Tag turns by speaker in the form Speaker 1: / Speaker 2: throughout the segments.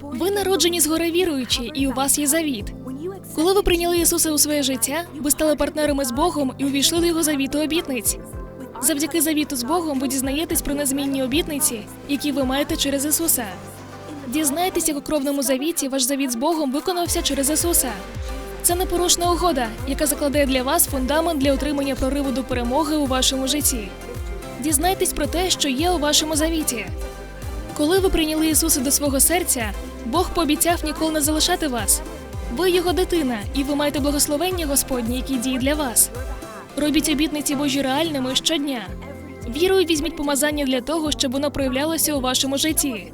Speaker 1: Ви народжені згори віруючі, і у вас є завіт. Коли ви прийняли Ісуса у своє життя, ви стали партнерами з Богом і увійшли до його завіту обітниць. Завдяки завіту з Богом ви дізнаєтесь про незмінні обітниці, які ви маєте через Ісуса. Дізнайтесь, як у кровному завіті ваш завіт з Богом виконався через Ісуса. Це непорушна угода, яка закладає для вас фундамент для отримання прориву до перемоги у вашому житті. Дізнайтесь про те, що є у вашому завіті. Коли ви прийняли Ісуса до свого серця, Бог пообіцяв ніколи не залишати вас. Ви його дитина, і ви маєте благословення Господнє, які діє для вас. Робіть обітниці Божі реальними щодня. Вірою візьміть помазання для того, щоб воно проявлялося у вашому житті.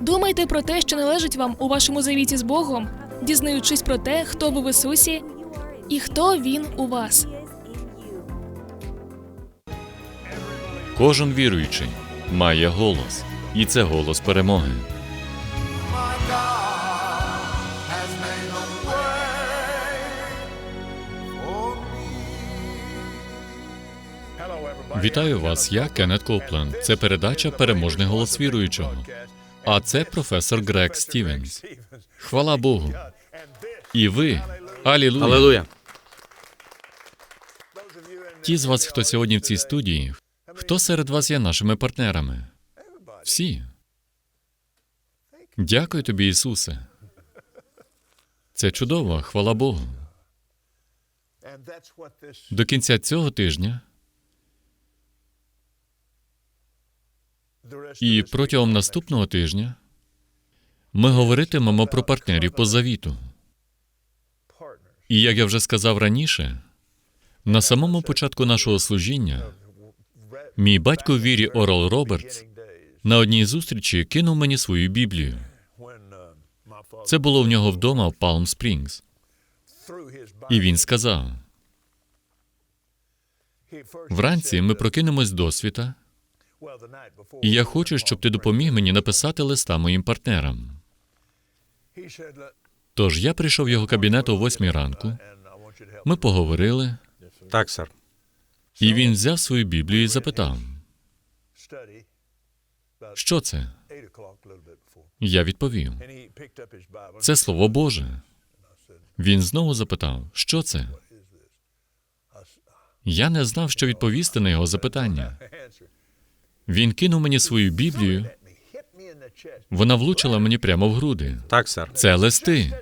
Speaker 1: Думайте про те, що належить вам у вашому завіті з Богом, дізнаючись про те, хто ви в Ісусі і хто Він у вас.
Speaker 2: Кожен віруючий має голос, і це голос перемоги. Вітаю вас, я Кеннет Копленд. Це передача Переможний голос віруючого. А це професор Грег Стівенс. Хвала Богу. І ви, алілуя.
Speaker 3: Алелуя.
Speaker 2: Ті з вас, хто сьогодні в цій студії, хто серед вас є нашими партнерами? Всі. Дякую тобі, Ісусе. Це чудово, хвала Богу. До кінця цього тижня і протягом наступного тижня ми говоритимемо про партнерів по завіту. І як я вже сказав раніше, на самому початку нашого служіння мій батько в вірі Орал Робертс на одній зустрічі кинув мені свою Біблію. Це було в нього вдома в Палм Спрінгс. І він сказав: вранці ми прокинемось до світа, і я хочу, щоб ти допоміг мені написати листа моїм партнерам.
Speaker 4: He said, "Let-
Speaker 2: Тож я прийшов в його кабінет о восьмій ранку. Ми поговорили,
Speaker 3: Так, сер.
Speaker 2: і він взяв свою Біблію і запитав: що це? Я відповів: це Слово Боже. Він знову запитав, що це? Я не знав, що відповісти на його запитання. Він кинув мені свою Біблію, вона влучила мені прямо в груди.
Speaker 3: Так, сер.
Speaker 2: Це листи.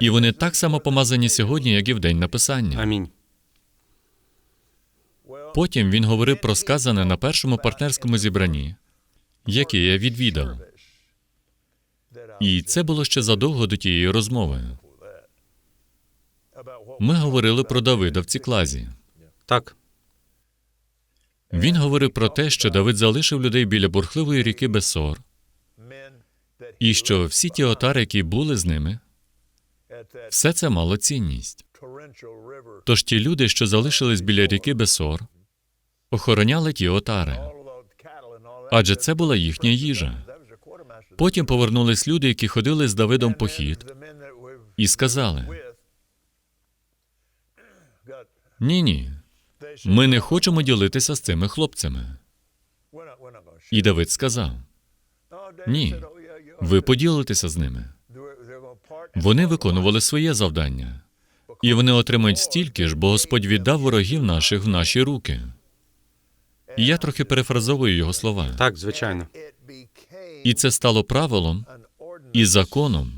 Speaker 2: І вони так само помазані сьогодні, як і в день написання.
Speaker 3: Амінь.
Speaker 2: Потім він говорив про сказане на першому партнерському зібранні, яке я відвідав. І це було ще задовго до тієї розмови. Ми говорили про Давида в Ціклазі.
Speaker 3: Так.
Speaker 2: Він говорив про те, що Давид залишив людей біля бурхливої ріки Бесор, і що всі ті отари, які були з ними, все це мало цінність. Тож ті люди, що залишились біля ріки Бесор, охороняли ті отари, адже це була їхня їжа. Потім повернулись люди, які ходили з Давидом
Speaker 4: that were
Speaker 2: і сказали: ні, ні, ми не хочемо ділитися з цими хлопцями. І Давид сказав: Ні, ви поділитеся з ними. Вони виконували своє завдання, і вони отримають стільки ж, бо Господь віддав ворогів наших в наші руки. І я трохи перефразовую його слова.
Speaker 3: Так, звичайно.
Speaker 2: І це стало правилом і законом.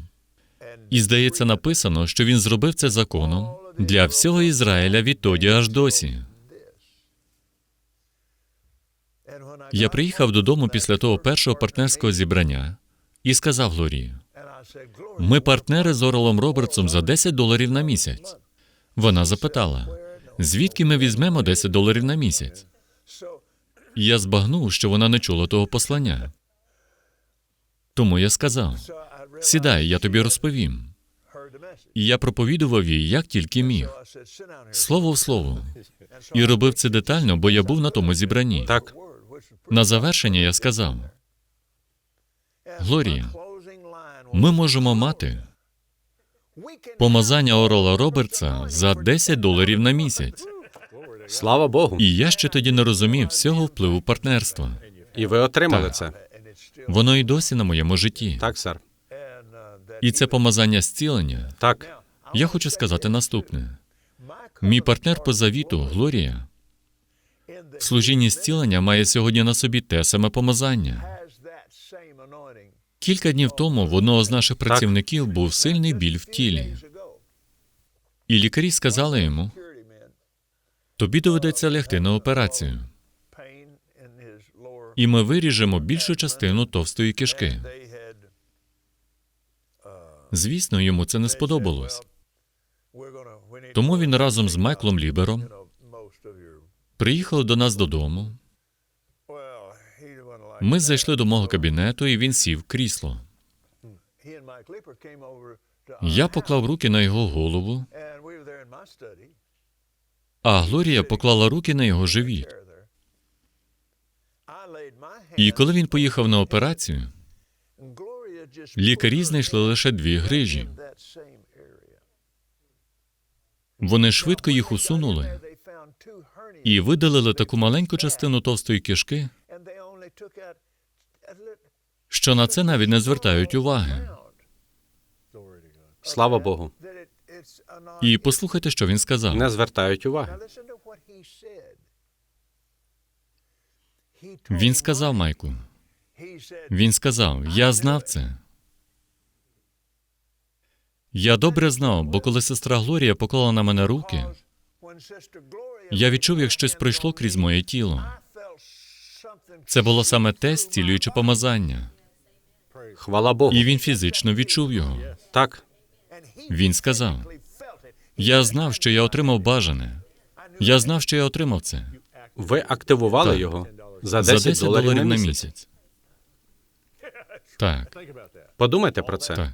Speaker 2: І здається, написано, що він зробив це законом для всього Ізраїля відтоді аж досі. Я приїхав додому після того першого партнерського зібрання і сказав Глорії: ми партнери з Орелом Робертсом за 10 доларів на місяць. Вона запитала, звідки ми візьмемо 10 доларів на місяць? І я збагнув, що вона не чула того послання. Тому я сказав: сідай, я тобі розповім. І я проповідував їй, як тільки міг, слово в слово. І робив це детально, бо я був на тому зібранні.
Speaker 3: Так.
Speaker 2: На завершення я сказав: Глорія, ми можемо мати помазання Орола Робертса за 10 доларів на місяць.
Speaker 3: Слава Богу.
Speaker 2: І я ще тоді не розумів всього впливу партнерства.
Speaker 3: І ви отримали
Speaker 2: Так.
Speaker 3: це.
Speaker 2: Воно і досі на моєму житті.
Speaker 3: Так, сер.
Speaker 2: І це помазання зцілення.
Speaker 3: Так.
Speaker 2: Я хочу сказати наступне: мій партнер по завіту, Глорія, в служінні зцілення має сьогодні на собі те саме помазання. Кілька днів тому в одного з наших працівників був сильний біль в тілі, і лікарі сказали йому: тобі доведеться лягти на операцію, і ми виріжемо більшу частину товстої кишки. Звісно, йому це не сподобалось. Тому він разом з Майклом Лібером приїхав до нас додому. Ми зайшли до мого кабінету, і він сів в крісло. Я поклав руки на його голову, а Глорія поклала руки на його живіт. І коли він поїхав на операцію, лікарі знайшли лише дві грижі. Вони швидко їх усунули і видалили таку маленьку частину товстої кишки, що на це навіть не звертають уваги.
Speaker 3: Слава Богу.
Speaker 2: І послухайте, що він сказав.
Speaker 3: Не звертають уваги.
Speaker 2: Він сказав Майку. Він сказав: Я знав це. Я добре знав, бо коли сестра Глорія поклала на мене руки, я відчув, як щось пройшло крізь моє тіло. Це було саме те зцілююче помазання,
Speaker 3: Хвала Богу.
Speaker 2: і він фізично відчув його.
Speaker 3: Так.
Speaker 2: Він сказав: Я знав, що я отримав бажане. Я знав, що я отримав це
Speaker 3: Ви активували
Speaker 2: Так.
Speaker 3: його за
Speaker 2: за
Speaker 3: 10,
Speaker 2: 10
Speaker 3: доларів, на місяць.
Speaker 2: Так,
Speaker 3: Подумайте про це.
Speaker 2: так.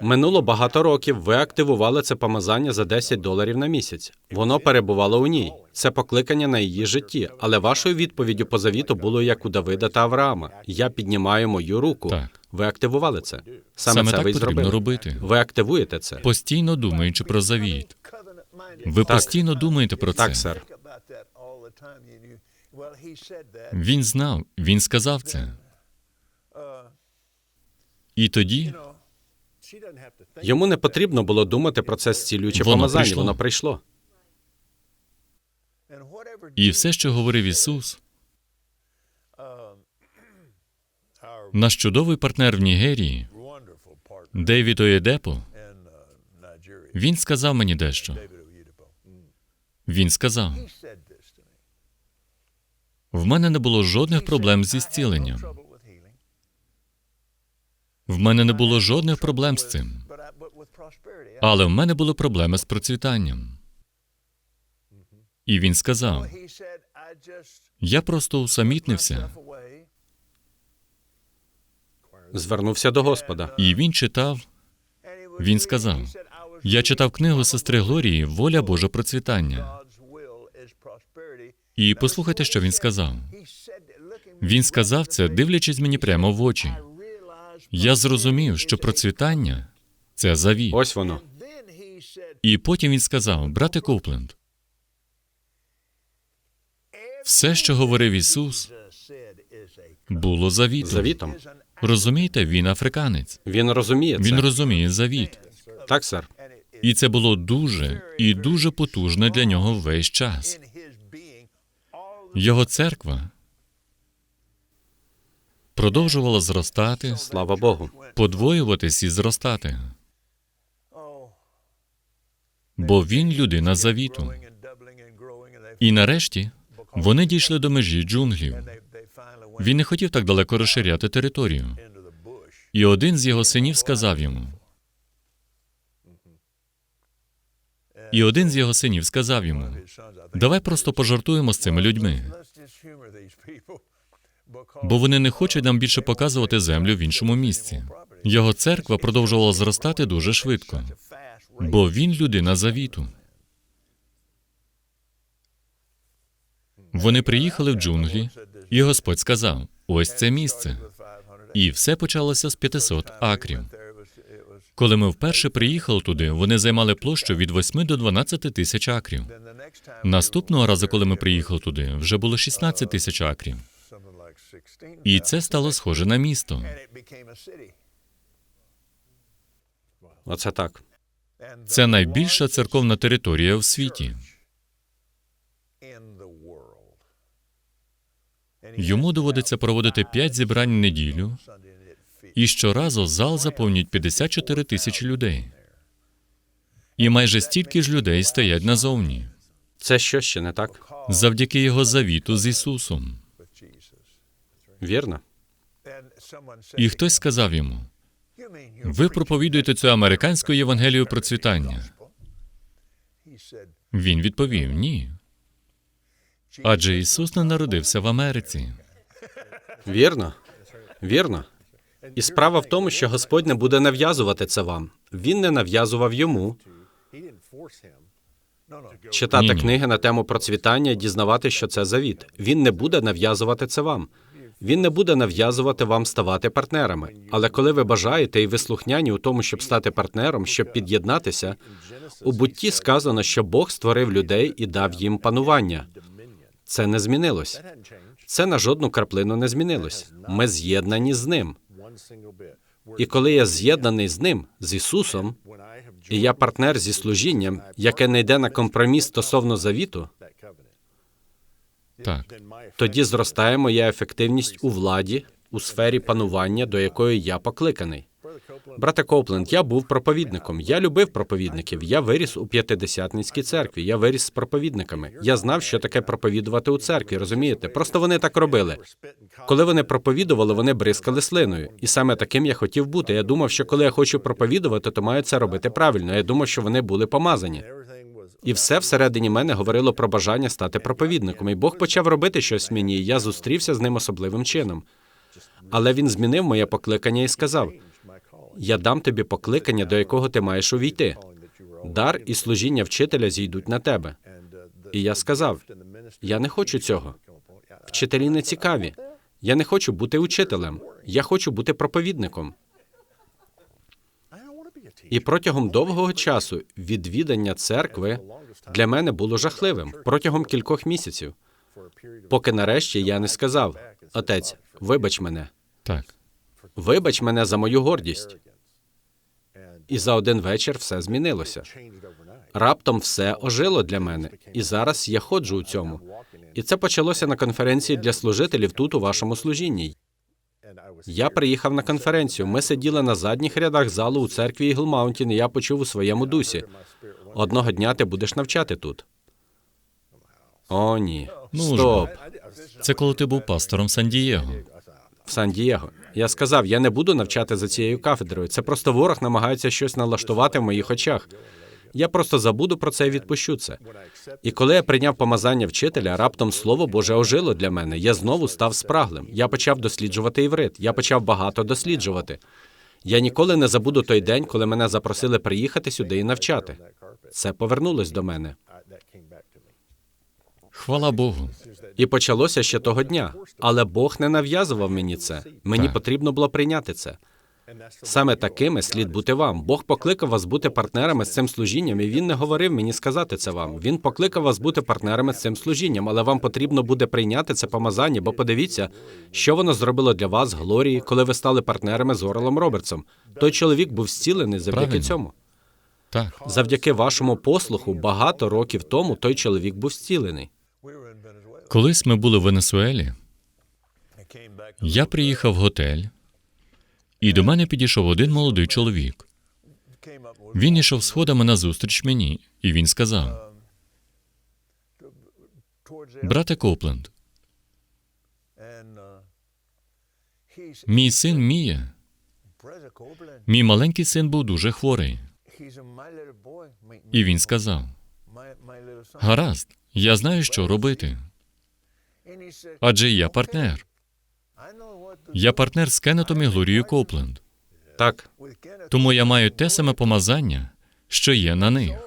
Speaker 3: Минуло багато років. Ви активували це помазання за 10 доларів на місяць. Воно перебувало у ній. Це покликання на її житті. Але вашою відповіддю по завіту було як у Давида та Авраама. Я піднімаю мою руку.
Speaker 2: Так.
Speaker 3: Ви активували це. Саме,
Speaker 2: Саме
Speaker 3: це
Speaker 2: так
Speaker 3: ви
Speaker 2: потрібно
Speaker 3: зробили.
Speaker 2: робити.
Speaker 3: Ви активуєте це.
Speaker 2: Постійно думаючи про завіт. Ви
Speaker 3: Так.
Speaker 2: постійно думаєте про це.
Speaker 3: Так, сер.
Speaker 2: Він знав, він сказав це. І тоді
Speaker 3: Йому не потрібно було думати про це зцілююче
Speaker 2: Воно
Speaker 3: помазання.
Speaker 2: прийшло.
Speaker 3: Воно прийшло.
Speaker 2: і все, що говорив Ісус, наш чудовий партнер в Нігерії, Дейвід Оєдепо, він сказав мені дещо. Він сказав: в мене не було жодних проблем зі зціленням. В мене не було жодних проблем з цим. Але в мене були проблеми з процвітанням. І він сказав: я просто усамітнився,
Speaker 3: Звернувся до Господа.
Speaker 2: і він читав. Він сказав: Я читав книгу сестри Глорії Воля Божа процвітання. І послухайте, що він сказав. Він сказав це, дивлячись мені прямо в очі. Я зрозумів, що процвітання це завіт.
Speaker 3: Ось воно.
Speaker 2: І потім він сказав: брате Копленд, все, що говорив Ісус, було завітом.
Speaker 3: Завітом.
Speaker 2: Розумієте, він африканець.
Speaker 3: Він розуміє це.
Speaker 2: Він розуміє завіт.
Speaker 3: Так, сер.
Speaker 2: І це було дуже і дуже потужно для нього весь час. Його церква продовжувала зростати,
Speaker 3: Слава Богу.
Speaker 2: подвоюватись і зростати. Бо він людина завіту. І нарешті вони дійшли до межі джунглів. Він не хотів так далеко розширяти територію. І один з його синів сказав йому. І один з його синів сказав йому: Давай просто пожартуємо з цими людьми, бо вони не хочуть нам більше показувати землю в іншому місці. Його церква продовжувала зростати дуже швидко, бо він людина завіту. Вони приїхали в джунглі, і Господь сказав: ось це місце. І все почалося з 500 акрів. Коли ми вперше приїхали туди, вони займали площу від 8 до 12 тисяч акрів. Наступного разу, коли ми приїхали туди, вже було 16 тисяч акрів. І це стало схоже на місто.
Speaker 3: Оце так.
Speaker 2: Це найбільша церковна територія в світі. Йому доводиться проводити п'ять зібрань в неділю, і щоразу зал заповнюють 54 тисячі людей. І майже стільки ж людей стоять назовні
Speaker 3: Це що ще не так?
Speaker 2: завдяки його завіту з Ісусом.
Speaker 3: Вірно?
Speaker 2: І хтось сказав йому: ви проповідуєте цю американську Євангелію процвітання. Він відповів: ні. Адже Ісус не народився в Америці.
Speaker 3: Вірно? Вірно. І справа в тому, що Господь не буде нав'язувати це вам. Він не нав'язував йому читати
Speaker 2: Ні-ні.
Speaker 3: книги на тему процвітання і дізнавати, що це завіт. Він не буде нав'язувати це вам. Він не буде нав'язувати вам ставати партнерами. Але коли ви бажаєте і ви слухняні у тому, щоб стати партнером, щоб під'єднатися, у бутті сказано, що Бог створив людей і дав їм панування. Це не змінилось. Це на жодну краплину не змінилось. Ми з'єднані з ним. І коли я з'єднаний з ним, з Ісусом, і я партнер зі служінням, яке не йде на компроміс стосовно завіту,
Speaker 2: Так,
Speaker 3: тоді зростає моя ефективність у владі, у сфері панування, до якої я покликаний. Брате Копленд, я був проповідником. Я любив проповідників. Я виріс у п'ятидесятницькій церкві. Я виріс з проповідниками. Я знав, що таке проповідувати у церкві. Розумієте? Просто вони так робили. Коли вони проповідували, вони бризкали слиною. І саме таким я хотів бути. Я думав, що коли я хочу проповідувати, то маю це робити правильно. Я думав, що вони були помазані. І все всередині мене говорило про бажання стати проповідником. І Бог почав робити щось в мені, і я зустрівся з ним особливим чином. Але він змінив моє покликання і сказав: Я дам тобі покликання, до якого ти маєш увійти. Дар і служіння вчителя зійдуть на тебе. І я сказав: Я не хочу цього. Вчителі не цікаві. Я не хочу бути учителем. Я хочу бути проповідником. І протягом довгого часу відвідання церкви для мене було жахливим протягом кількох місяців, поки нарешті я не сказав: Отець, вибач мене,
Speaker 2: так.
Speaker 3: Вибач мене за мою гордість. І за один вечір все змінилося. Раптом все ожило для мене, і зараз я ходжу у цьому. І це почалося на конференції для служителів тут у вашому служінні. Я приїхав на конференцію. Ми сиділи на задніх рядах залу у церкві Ігл Маунтін, і я почув у своєму дусі. Одного дня ти будеш навчати тут. О, ні.
Speaker 2: Ну,
Speaker 3: Стоп.
Speaker 2: Це коли ти був пастором Сан-Дієго.
Speaker 3: Сан-Дієго. Я сказав, я не буду навчати за цією кафедрою. Це просто ворог намагається щось налаштувати в моїх очах. Я просто забуду про це і відпущу це. І коли я прийняв помазання вчителя, раптом слово Боже ожило для мене. Я знову став спраглим. Я почав досліджувати іврит. Я почав багато досліджувати. Я ніколи не забуду той день, коли мене запросили приїхати сюди і навчати. Це повернулось до мене.
Speaker 2: Хвала Богу.
Speaker 3: І почалося ще того дня. Але Бог не нав'язував мені це. Мені
Speaker 2: Так.
Speaker 3: потрібно було прийняти це. Саме такими слід бути вам. Бог покликав вас бути партнерами з цим служінням, і він не говорив мені сказати це вам. Він покликав вас бути партнерами з цим служінням, але вам потрібно буде прийняти це помазання, бо подивіться, що воно зробило для вас, Глорії, коли ви стали партнерами з Орелом Робертсом. Той чоловік був зцілений завдяки
Speaker 2: Правильно.
Speaker 3: цьому.
Speaker 2: Так.
Speaker 3: Завдяки вашому послуху, багато років тому той чоловік був зцілений.
Speaker 2: Колись ми були в Венесуелі. Я приїхав в готель, і до мене підійшов один молодий чоловік. Він ішов сходами назустріч мені, і він сказав: Брате Копленд, мій син Мія, мій маленький син був дуже хворий. І він сказав: Гаразд, я знаю, що робити. Адже я партнер. Я партнер з Кеннетом і Глорією Копленд.
Speaker 3: Так,
Speaker 2: Тому я маю те саме помазання, що є на них.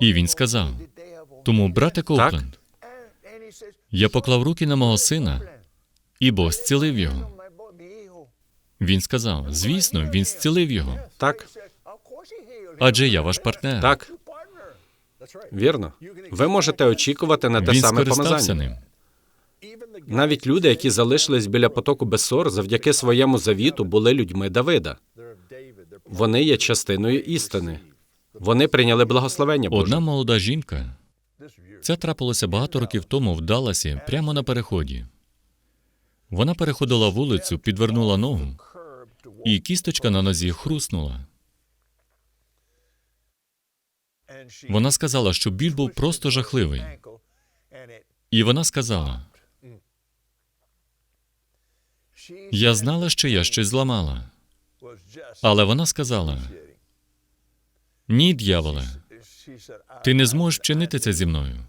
Speaker 2: І він сказав: Тому, брате Копленд, я поклав руки на мого сина, і Бог зцілив його. Він сказав: звісно, він зцілив його.
Speaker 3: так,
Speaker 2: Адже я ваш партнер.
Speaker 3: так. Вірно. Ви можете очікувати на те
Speaker 2: він
Speaker 3: саме помазання.
Speaker 2: ним.
Speaker 3: Навіть люди, які залишились біля потоку Бесор, завдяки своєму завіту були людьми Давида. Вони є частиною істини. Вони прийняли благословення Боже.
Speaker 2: Одна молода жінка. Це трапилося багато років тому в Далласі, прямо на переході. Вона переходила вулицю, підвернула ногу, і кісточка на нозі хруснула. Вона сказала, що біль був просто жахливий. І вона сказала: Я знала, що я щось зламала. Але вона сказала: Ні, дьяволе, ти не зможеш вчинити це зі мною.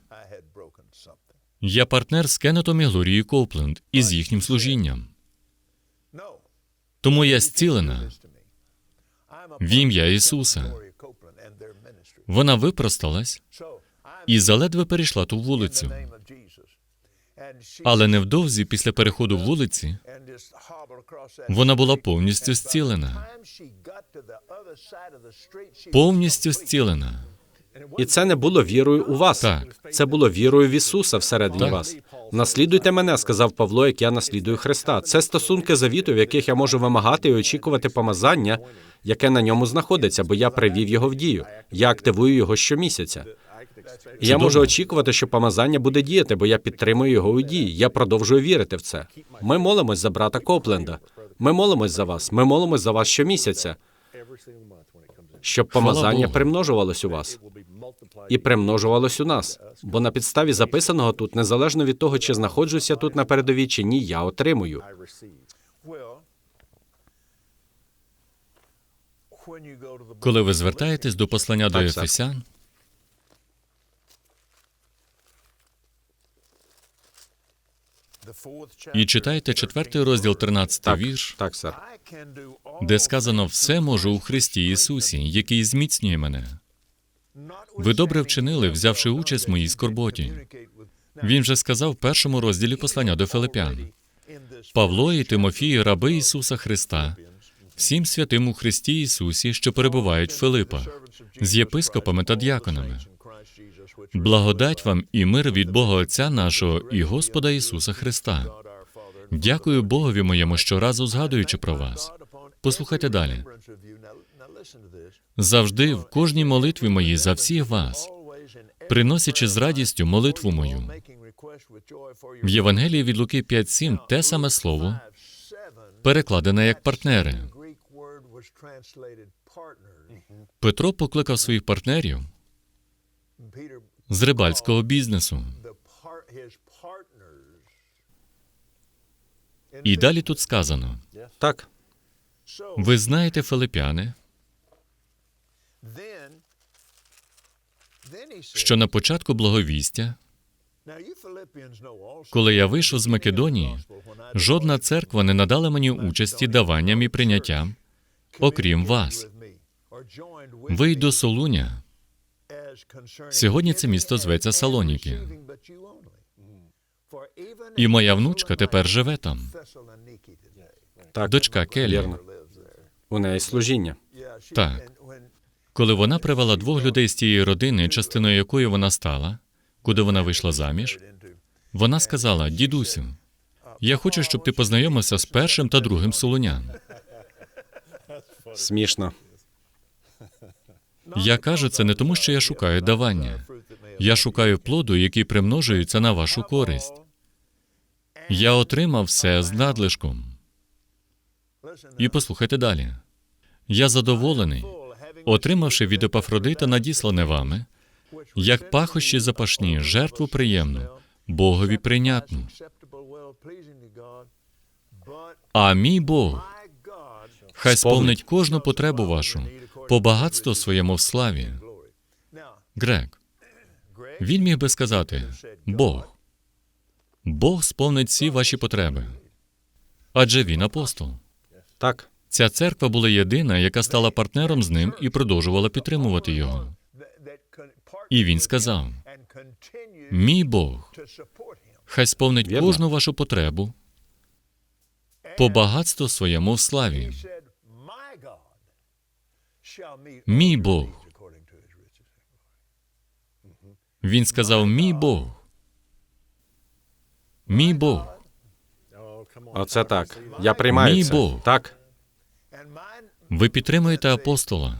Speaker 2: Я партнер з Кеннетом і Глорією Коупленд і з їхнім служінням. Тому я зцілена в ім'я Ісуса. Вона випросталась і заледве перейшла ту вулицю. Але невдовзі після переходу вулиці вона була повністю зцілена. Повністю зцілена.
Speaker 3: І це не було вірою у вас.
Speaker 2: Так.
Speaker 3: Це було вірою в Ісуса всередині
Speaker 2: Так.
Speaker 3: вас. Наслідуйте мене, сказав Павло, як я наслідую Христа. Це стосунки завіту, в яких я можу вимагати і очікувати помазання, яке на ньому знаходиться, бо я привів його в дію. Я активую його щомісяця. І я можу очікувати, що помазання буде діяти, бо я підтримую його у дії. Я продовжую вірити в це. Ми молимось за брата Копленда. Ми молимось за вас. Ми молимось за вас щомісяця, щоб помазання примножувалось у вас і примножувалось у нас. Бо на підставі записаного тут, незалежно від того, чи знаходжуся тут на передовій, чи ні, я отримую.
Speaker 2: Коли ви звертаєтесь до послання до. Ефесян, і читаєте четвертий розділ, 13
Speaker 3: Так,
Speaker 2: вірш,
Speaker 3: так, сер.
Speaker 2: де сказано все можу у Христі Ісусі, який зміцнює мене. Ви добре вчинили, взявши участь в моїй скорботі. Він же сказав в першому розділі послання до Филипян. Павло і Тимофій, раби Ісуса Христа, всім святим у Христі Ісусі, що перебувають в Филипах, з єпископами та діаконами. Благодать вам і мир від Бога Отця нашого і Господа Ісуса Христа. Дякую Богові моєму щоразу згадуючи про вас. Послухайте далі. Завжди в кожній молитві моїй за всіх вас, приносячи з радістю молитву мою. В Євангелії від Луки 5.7 те саме слово перекладене як партнери. Петро покликав своїх партнерів з рибальського бізнесу. І далі тут сказано:
Speaker 3: Так,
Speaker 2: ви знаєте, филипяни, що на початку благовістя, коли я вийшов з Македонії, жодна церква не надала мені участі даванням і прийняттям, окрім вас. Ви й до Солуня.
Speaker 4: Сьогодні це місто зветься Салоніки.
Speaker 2: І моя внучка тепер живе там.
Speaker 3: так.
Speaker 2: Дочка Келі.
Speaker 3: У неї служіння.
Speaker 2: Так. Коли вона привела двох людей з тієї родини, частиною якої вона стала, куди вона вийшла заміж, вона сказала: Дідусю, я хочу, щоб ти познайомився з першим та другим солоням.
Speaker 3: Смішно.
Speaker 2: Я кажу це не тому, що я шукаю давання. Я шукаю плоду, який примножується на вашу користь. Я отримав все з надлишком. І послухайте далі. Я задоволений, отримавши від Епафродита надіслане вами, як пахощі запашні, жертву приємну, Богові прийнятну. А мій Бог хай сповнить кожну потребу вашу по багатству своєму в славі. Грег, він міг би сказати Бог. Бог сповнить всі ваші потреби. Адже він апостол.
Speaker 3: Так,
Speaker 2: Ця церква була єдина, яка стала партнером з ним і продовжувала підтримувати його. І він сказав: Мій Бог хай сповнить кожну вашу потребу по багатству своєму в славі.
Speaker 4: Мій Бог.
Speaker 2: Він сказав: Мій Бог. Мій Бог.
Speaker 3: оце так. Я приймаю
Speaker 2: Мій
Speaker 3: це.
Speaker 2: Бог.
Speaker 3: Так,
Speaker 2: Ви підтримуєте апостола.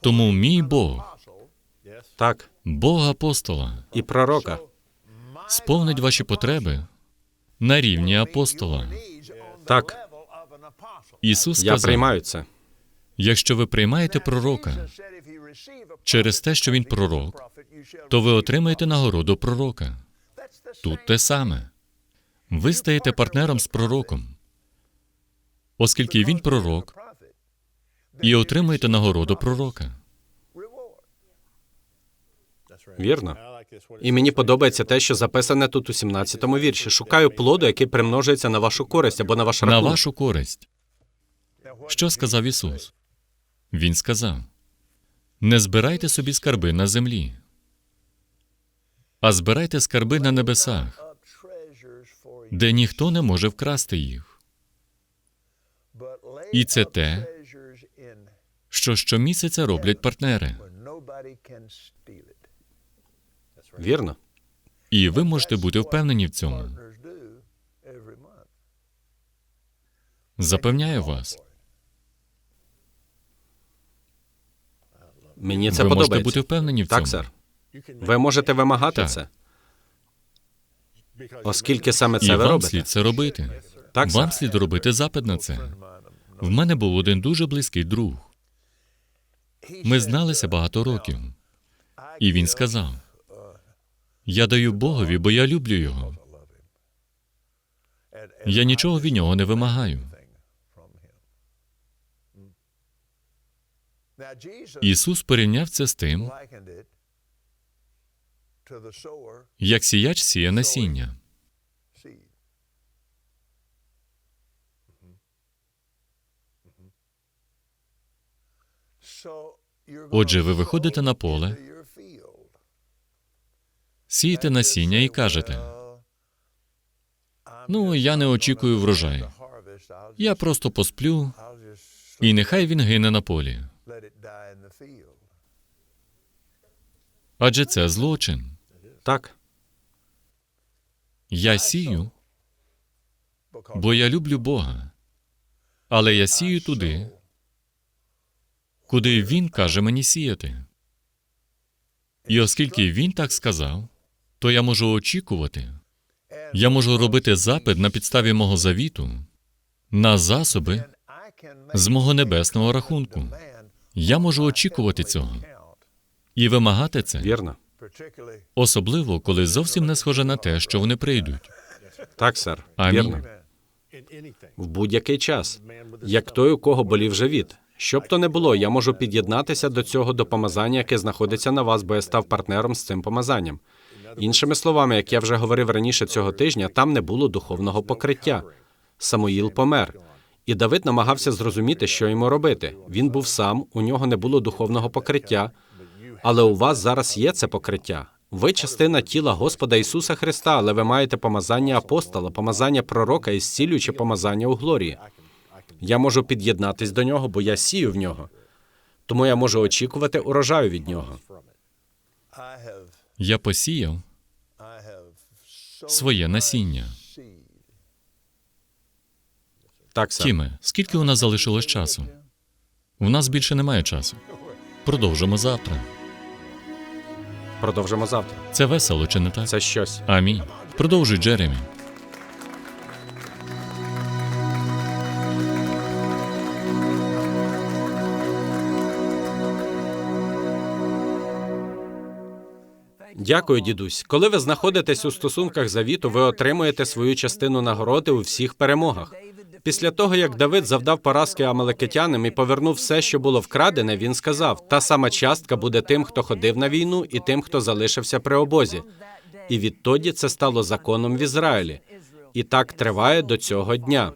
Speaker 2: Тому мій Бог,
Speaker 3: Так,
Speaker 2: Бог апостола,
Speaker 3: і пророка.
Speaker 2: сповнить ваші потреби на рівні апостола.
Speaker 3: Так,
Speaker 2: Ісус
Speaker 3: я приймаю це.
Speaker 2: якщо ви приймаєте пророка через те, що він пророк, то ви отримаєте нагороду пророка. Тут те саме. Ви стаєте партнером з пророком, оскільки він пророк, і отримуєте нагороду пророка.
Speaker 3: Вірно. І мені подобається те, що записане тут у 17-му вірші. Шукаю плоду, який примножується на вашу користь або на ваш
Speaker 2: На вашу користь. Що сказав Ісус? Він сказав: не збирайте собі скарби на землі, а збирайте скарби на небесах, де ніхто не може вкрасти їх.
Speaker 4: І це те,
Speaker 2: Що щомісяця роблять партнери,
Speaker 3: Вірно.
Speaker 2: і ви можете бути впевнені в цьому. Запевняю вас,
Speaker 3: Мені це
Speaker 2: ви можете бути впевнені в
Speaker 3: Так,
Speaker 2: цьому.
Speaker 3: сер. Ви можете вимагати
Speaker 2: Так.
Speaker 3: це, оскільки саме
Speaker 2: І
Speaker 3: це ви
Speaker 2: вам
Speaker 3: робите.
Speaker 2: слід це робити.
Speaker 3: Так,
Speaker 2: Вам слід робити запит на це. В мене був один дуже близький друг. Ми зналися багато років. І він сказав: Я даю Богові, бо я люблю його. Я нічого від нього не вимагаю. Ісус порівняв це з тим, як сіяч сіє насіння.
Speaker 4: Отже, ви виходите на поле,
Speaker 2: Сієте насіння і кажете: Ну, я не очікую врожаю. Я просто посплю, і нехай він гине на полі. Адже це злочин.
Speaker 3: Так,
Speaker 2: Я сію, бо я люблю Бога. Але я сію туди, куди Він каже мені сіяти. І оскільки він так сказав, то я можу очікувати, я можу робити запит на підставі мого завіту на засоби з мого небесного рахунку. Я можу очікувати цього і вимагати це,
Speaker 3: вірно.
Speaker 2: особливо коли зовсім не схоже на те, що вони прийдуть.
Speaker 3: Так, сер.
Speaker 2: Амінь.
Speaker 3: Вірно. В будь-який час. Як той, у кого болів живіт. Що б то не було, я можу під'єднатися до цього до помазання, яке знаходиться на вас, бо я став партнером з цим помазанням. Іншими словами, як я вже говорив раніше цього тижня, там не було духовного покриття. Самуїл помер. І Давид намагався зрозуміти, що йому робити. Він був сам, у нього не було духовного покриття, але у вас зараз є це покриття. Ви частина тіла Господа Ісуса Христа, але ви маєте помазання апостола, помазання пророка і зцілююче помазання у глорії. Я можу під'єднатись до нього, бо я сію в нього. Тому я можу очікувати урожаю від нього.
Speaker 2: Я посіяв своє насіння.
Speaker 3: Так, сер.
Speaker 2: Тіме, скільки у нас залишилось часу? У нас більше немає часу. Продовжимо завтра.
Speaker 3: Продовжимо завтра.
Speaker 2: Це весело, чи не так?
Speaker 3: Це щось.
Speaker 2: Амінь. Продовжуй, Джеремі.
Speaker 3: Дякую, дідусь. Коли ви знаходитесь у стосунках завіту, ви отримуєте свою частину нагороди у всіх перемогах. Після того, як Давид завдав поразки амалекитянам і повернув все, що було вкрадене, він сказав: та сама частка буде тим, хто ходив на війну, і тим, хто залишився при обозі. І відтоді це стало законом в Ізраїлі. І так триває до цього дня.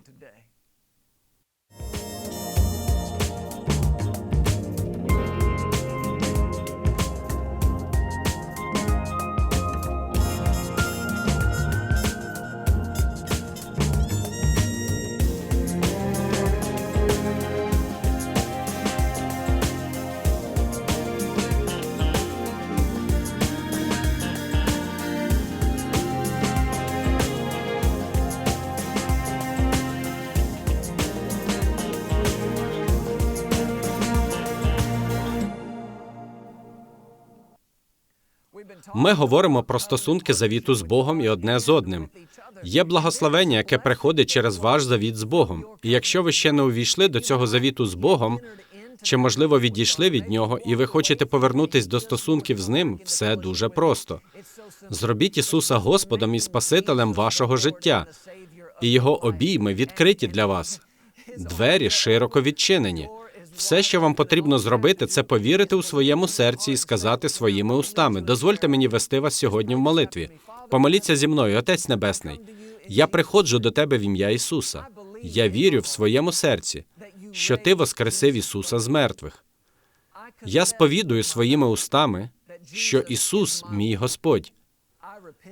Speaker 3: Ми говоримо про стосунки завіту з Богом і одне з одним. Є благословення, яке приходить через ваш завіт з Богом. І якщо ви ще не увійшли до цього завіту з Богом, чи можливо відійшли від нього, і ви хочете повернутись до стосунків з ним, все дуже просто. Зробіть Ісуса Господом і Спасителем вашого життя, і його обійми відкриті для вас. Двері широко відчинені. Все, що вам потрібно зробити, це повірити у своєму серці і сказати своїми устами. Дозвольте мені вести вас сьогодні в молитві. Помоліться зі мною, Отець Небесний. Я приходжу до тебе в ім'я Ісуса. Я вірю в своєму серці, що ти воскресив Ісуса з мертвих. Я сповідую своїми устами, що Ісус мій Господь.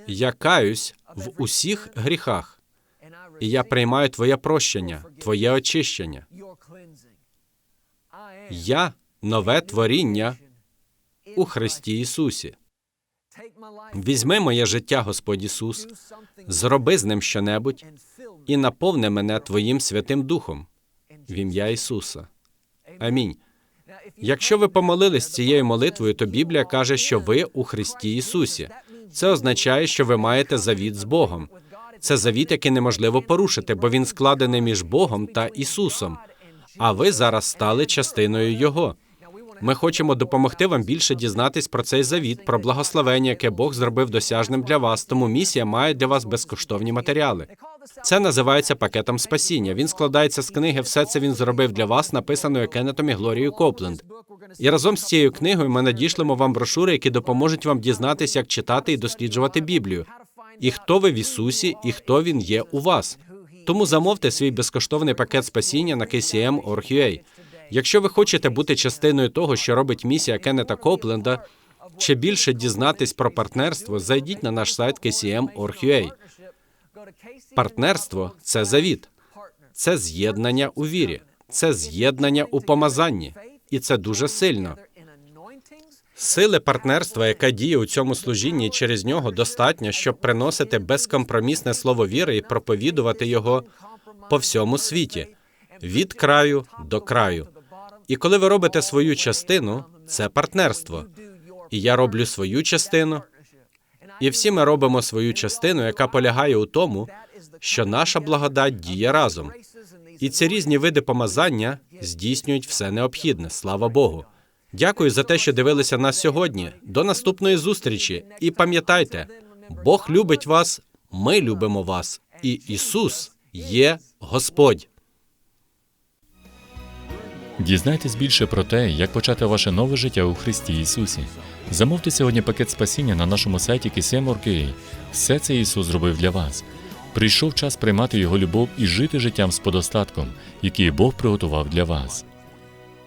Speaker 3: Я каюсь в усіх гріхах, і я приймаю Твоє прощення, Твоє очищення. Я нове творіння у Христі Ісусі. Візьми моє життя, Господь Ісус, зроби з ним щонебудь і наповни мене Твоїм Святим Духом в ім'я Ісуса. Амінь. Якщо ви помолились цією молитвою, то Біблія каже, що ви у Христі Ісусі. Це означає, що ви маєте завіт з Богом. Це завіт, який неможливо порушити, бо він складений між Богом та Ісусом. А ви зараз стали частиною Його. Ми хочемо допомогти вам більше дізнатись про цей завіт, про благословення, яке Бог зробив досяжним для вас. Тому місія має для вас безкоштовні матеріали. Це називається пакетом спасіння. Він складається з книги Все це він зробив для вас, написаної Кеннетом і Глорією Копленд. І разом з цією книгою ми надішлемо вам брошури, які допоможуть вам дізнатися, як читати і досліджувати Біблію. І хто ви в Ісусі, і хто він є у вас. Тому замовте свій безкоштовний пакет спасіння на KCM.org.ua. Якщо ви хочете бути частиною того, що робить місія Кеннета Копленда, чи більше дізнатись про партнерство, зайдіть на наш сайт KCM.org.ua. Партнерство це завіт, це з'єднання у вірі, це з'єднання у помазанні, і це дуже сильно. Сили партнерства, яка діє у цьому служінні, через нього достатньо, щоб приносити безкомпромісне слово віри і проповідувати його по всьому світі від краю до краю. І коли ви робите свою частину, це партнерство. І я роблю свою частину, і всі ми робимо свою частину, яка полягає у тому, що наша благодать діє разом. І ці різні види помазання здійснюють все необхідне. Слава Богу. Дякую за те, що дивилися нас сьогодні. До наступної зустрічі. І пам'ятайте, Бог любить вас, ми любимо вас, і Ісус є Господь.
Speaker 2: Дізнайтесь більше про те, як почати ваше нове життя у Христі Ісусі. Замовте сьогодні пакет спасіння на нашому сайті KSM.org.ua. Все це Ісус зробив для вас. Прийшов час приймати Його любов і жити життям з подостатком, який Бог приготував для вас.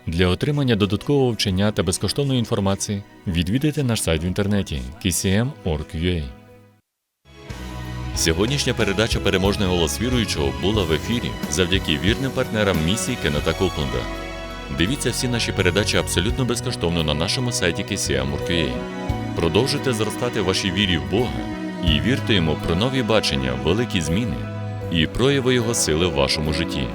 Speaker 2: Для отримання додаткового вчення та безкоштовної інформації відвідайте наш сайт в інтернеті kcm.org.ua. Сьогоднішня передача Переможний голос віруючого була в ефірі завдяки вірним партнерам місії Кеннета Копленда. Дивіться всі наші передачі абсолютно безкоштовно на нашому сайті KCM.org.ua. Продовжуйте зростати в вашій вірі в Бога і вірте йому про нові бачення, великі зміни і прояви Його сили в вашому житті.